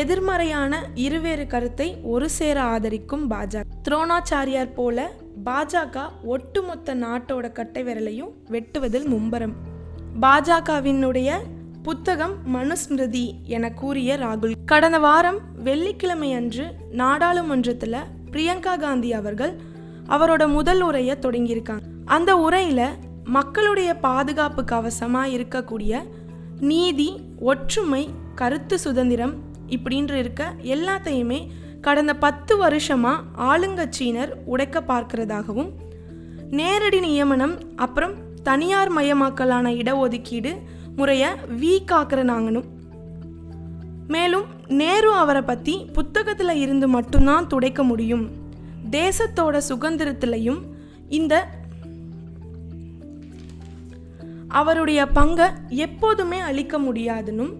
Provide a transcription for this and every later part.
எதிர்மறையான இருவேறு கருத்தை ஒரு சேர ஆதரிக்கும் பாஜக. துரோணாச்சாரியார் போல பாஜக ஒட்டுமொத்த நாட்டோட கட்டை விரலையும் வெட்டுவதில் மும்பரம். பாஜகவினுடைய புத்தகம் மனுஸ்மிருதி என கூறிய ராகுல். கடந்த வாரம் வெள்ளிக்கிழமை அன்று நாடாளுமன்றத்தில் பிரியங்கா காந்தி அவர்கள் அவரோட முதல் உரையை தொடங்கியிருக்காங்க. அந்த உரையில் மக்களுடைய பாதுகாப்பு கவசமாக இருக்கக்கூடிய நீதி ஒற்றுமை கருத்து சுதந்திரம் இப்படின்ற இருக்க எல்லாத்தையுமே கடந்த பத்து வருஷமாக ஆளுங்கட்சியினர் உடைக்க பார்க்கிறதாகவும் நேரடி நியமனம் அப்புறம் தனியார் மயமாக்கலான இடஒதுக்கீடு முறையை வீக்காக்குற ஆக்குறனாங்கனும் மேலும் நேரு அவரை பற்றி புத்தகத்தில் இருந்து மட்டும்தான் துடைக்க முடியும். தேசத்தோட சுதந்திரத்திலையும் இந்த அவருடைய பங்கை எப்போதுமே அளிக்க முடியாதுன்னும்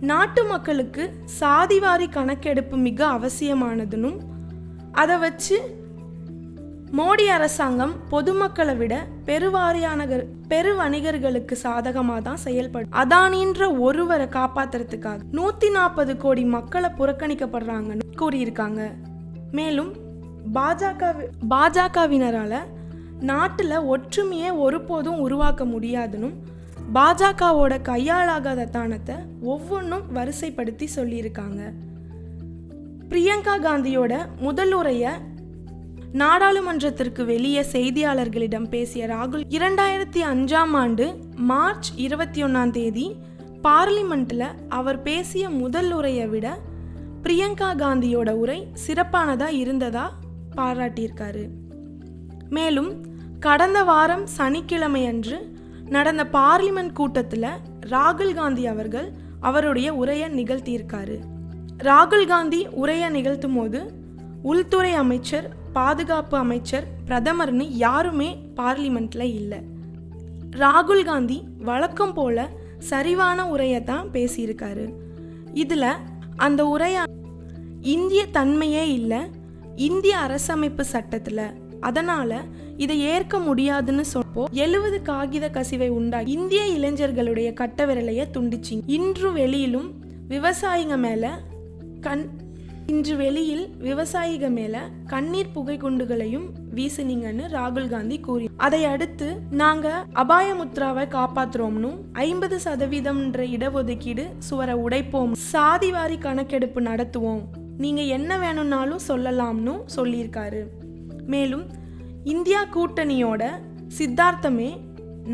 நாட்டு மக்களுக்கு சாதிவாரி கணக்கெடுப்பு மிக அவசியமானதுனும் அதை வச்சு மோடி அரசாங்கம் பொதுமக்களை விட பெருவாரியான பெரு வணிகர்களுக்கு சாதகமாக தான் செயல்படும் அதானின்ற ஒருவரை காப்பாத்துறதுக்காக நூற்றி நாற்பது கோடி மக்களை புறக்கணிக்கப்படுறாங்கன்னு கூறியிருக்காங்க. மேலும் பாஜக பாஜகவினரால் நாட்டில் ஒற்றுமையை ஒருபோதும் உருவாக்க முடியாதுன்னு பாஜகவோட கையாளாகாத தானத்தை ஒவ்வொன்றும் வரிசைப்படுத்தி சொல்லியிருக்காங்க. பிரியங்கா காந்தியோட முதல் உரையை நாடாளுமன்றத்திற்கு வெளியே செய்தியாளர்களிடம் பேசிய ராகுல் இரண்டாயிரத்தி அஞ்சாம் ஆண்டு மார்ச் இருபத்தி ஒன்றாம் தேதி பார்லிமெண்ட்டில் அவர் பேசிய முதல் உரையை விட பிரியங்கா காந்தியோட உரை சிறப்பானதாக இருந்ததா பாராட்டியிருக்காரு. மேலும் கடந்த வாரம் சனிக்கிழமை அன்று நடந்த பார்லிமெண்ட் கூட்டத்தில் ராகுல் காந்தி அவர்கள் அவருடைய உரையை நிகழ்த்தியிருக்காரு. ராகுல் காந்தி உரையை நிகழ்த்தும் போது உள்துறை அமைச்சர் பாதுகாப்பு அமைச்சர் பிரதமர்னு யாருமே பார்லிமெண்ட்டில் இல்லை. ராகுல் காந்தி வழக்கம் போல சரிவான உரையை தான் பேசியிருக்காரு. இதில் அந்த உரையா இந்திய தன்மையே இல்லை இந்திய அரசமைப்பு சட்டத்தில் அதனால் இதை ஏற்க முடியாதுன்னு சொன்னப்போ எழுபது காகித கசிவை உண்டாகி இந்திய இளைஞர்களுடைய கட்ட விரலைய துண்டிச்சிங்க. இன்று வெளியிலும் விவசாயிங்க மேலே கண் இன்று வெளியில் விவசாயிக மேல கண்ணீர் புகை குண்டுகளையும் வீசுனீங்கன்னு ராகுல் காந்தி கூறி அதை அடுத்து நாங்க அபாயமுத்ராவை காப்பாத்துறோம்னு ஐம்பது சதவீதம்ன்ற இடஒதுக்கீடு சுவரை உடைப்போம். சாதிவாரி கணக்கெடுப்பு நடத்துவோம். நீங்க என்ன வேணும்னாலும் சொல்லலாம்னு சொல்லியிருக்காரு. மேலும் இந்தியா கூட்டணியோட சித்தார்த்தமே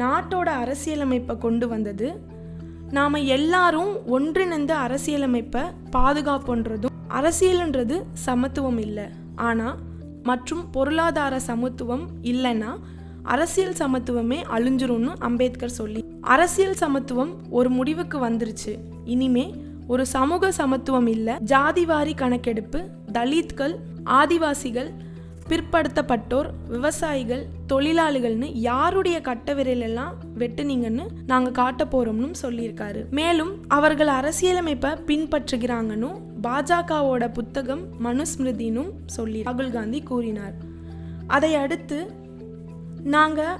நாட்டோட அரசியலமைப்பை கொண்டு வந்தது. நாம் எல்லாரும் ஒன்றிணைந்த அரசியலமைப்பை பாதுகாப்புன்றதும் அரசியல்ன்றது சமத்துவம் இல்லை. ஆனால் மற்றும் பொருளாதார சமத்துவம் இல்லைன்னா அரசியல் சமத்துவமே அழிஞ்சிரும்னு அம்பேத்கர் சொல்லி அரசியல் சமத்துவம் ஒரு முடிவுக்கு வந்துருச்சு. இனிமே ஒரு சமூக சமத்துவம் இல்லை. ஜாதிவாரி கணக்கெடுப்பு தலித்கள் ஆதிவாசிகள் பிற்படுத்தப்பட்டோர் விவசாயிகள் தொழிலாளிகள்னு யாருடைய கட்ட விரலெல்லாம் வெட்டுனீங்கன்னு நாங்கள் காட்ட போகிறோம்னு சொல்லியிருக்காரு. மேலும் அவர்கள் அரசியலமைப்பை பின்பற்றுகிறாங்கன்னு பாஜகவோட புத்தகம் மனுஸ்மிருதினும் சொல்லி ராகுல் காந்தி கூறினார். அதை அடுத்து நாங்கள்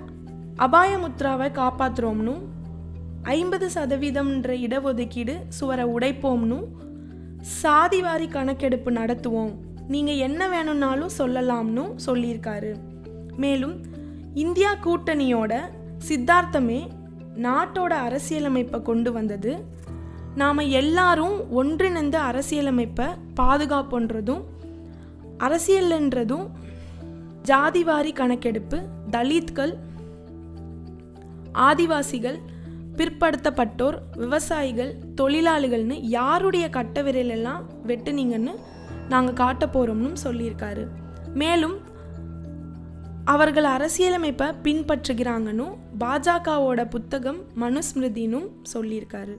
அபாயமுத்ராவை காப்பாற்றுறோம்னு ஐம்பது சதவீதம்ன்ற இடஒதுக்கீடு சுவரை உடைப்போம்னு சாதிவாரி கணக்கெடுப்பு நடத்துவோம். நீங்கள் என்ன வேணும்னாலும் சொல்லலாம்னு சொல்லியிருக்காரு. மேலும் இந்தியா கூட்டணியோட சித்தார்த்தமே நாட்டோட அரசியலமைப்பை கொண்டு வந்தது. நாம் எல்லாரும் ஒன்றிணைந்த அரசியலமைப்பை பாதுகாப்புன்றதும் அரசியல்ன்றதும் ஜாதிவாரி கணக்கெடுப்பு தலித்கள் ஆதிவாசிகள் பிற்படுத்தப்பட்டோர் விவசாயிகள் தொழிலாளிகள்னு யாருடைய கட்ட விரலெல்லாம் வெட்டுனீங்கன்னு நாங்கள் காட்ட போகிறோம்னு சொல்லியிருக்காரு. மேலும் அவர்கள் அரசியலமைப்பை பின்பற்றுகிறாங்கன்னு பாஜகவோட புத்தகம் மனுஸ்மிருதினும் சொல்லியிருக்காரு.